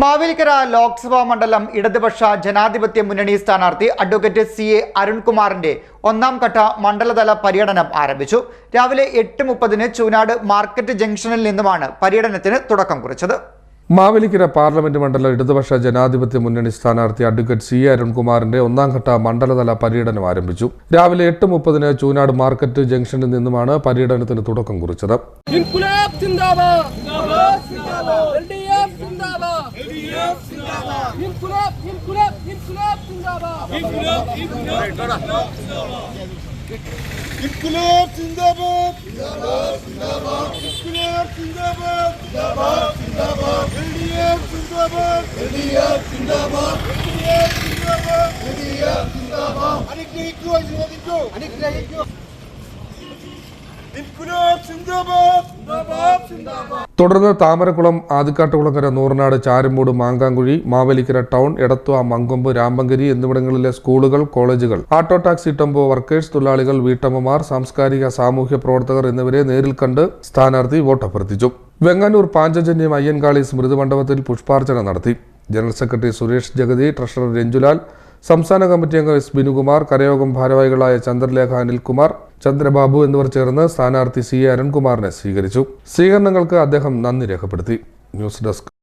മാവേലിക്കര ലോക്സഭാ മണ്ഡലം ഇടതുപക്ഷ ജനാധിപത്യ മുന്നണി സ്ഥാനാർത്ഥി അഡ്വക്കേറ്റ് സി എ അരുൺകുമാറിന്റെ ഒന്നാം ഘട്ട മണ്ഡലതല പര്യടനം ആരംഭിച്ചു. രാവിലെ എട്ട് മുപ്പതിന് ചൂനാട് മാർക്കറ്റ് ജംഗ്ഷനിൽ നിന്നുമാണ് പര്യടനത്തിന് തുടക്കം കുറിച്ചത്. മാവേലിക്കര പാർലമെന്റ് മണ്ഡലം ഇടതുപക്ഷ ജനാധിപത്യ മുന്നണി സ്ഥാനാർത്ഥി അഡ്വക്കേറ്റ് സി എ അരുൺകുമാറിന്റെ ഒന്നാം ഘട്ട മണ്ഡലതല പര്യടനം ആരംഭിച്ചു. രാവിലെ എട്ട് മുപ്പതിന് ചൂനാട് മാർക്കറ്റ് ജംഗ്ഷനിൽ നിന്നുമാണ് പര്യടനത്തിന് തുടക്കം കുറിച്ചത്. जिंदाबाद एडीएफ जिंदाबाद इनकलाब इनकलाब इनकलाब जिंदाबाद इनकलाब इनकलाब इनकलाब जिंदाबाद जिंदाबाद जिंदाबाद इनकलाब जिंदाबाद जिंदाबाद जिंदाबाद एडीएफ जिंदाबाद एडीएफ जिंदाबाद एडीएफ जिंदाबाद एडीएफ जिंदाबाद अनुग्रहित को अनुग्रहित को अनुग्रहित को इनकलाब जिंदाबाद जिंदाबाद जिंदाबाद തുടർന്ന് താമരക്കുളം ആദിക്കാട്ടുകുളങ്ങര നൂറനാട് ചാരുമൂട് മാങ്കാങ്കുഴി മാവേലിക്കര ടൗൺ എടത്വ മങ്കൊമ്പ് രാമ്പങ്കരി എന്നിവിടങ്ങളിലെ സ്കൂളുകൾ കോളേജുകൾ. ഓട്ടോ ടാക്സി ടെമ്പോ വർക്കേഴ്സ് തൊഴിലാളികൾ വീട്ടമ്മമാർ സാംസ്കാരിക സാമൂഹ്യ പ്രവർത്തകർ എന്നിവരെ നേരിൽ കണ്ട് സ്ഥാനാർത്ഥി വോട്ടഭ്യർത്ഥിച്ചു. വെങ്ങാനൂർ പാഞ്ചജന്യം അയ്യൻകാളി സ്മൃതി മണ്ഡപത്തിൽ പുഷ്പാർച്ചന നടത്തി. General secretary Suresh Jagathy treasurer Ranjulal സംസ്ഥാന കമ്മിറ്റി അംഗം എസ് ബിനുകുമാർ കരയോഗം ഭാരവാഹികളായ ചന്ദ്രലേഖ അനിൽകുമാർ ചന്ദ്രബാബു എന്നിവർ ചേർന്ന് സ്ഥാനാർത്ഥി സി അരുൺകുമാറിനെ സ്വീകരിച്ചു. സ്വീകരണങ്ങൾക്ക് അദ്ദേഹം നന്ദി രേഖപ്പെടുത്തി. News desk.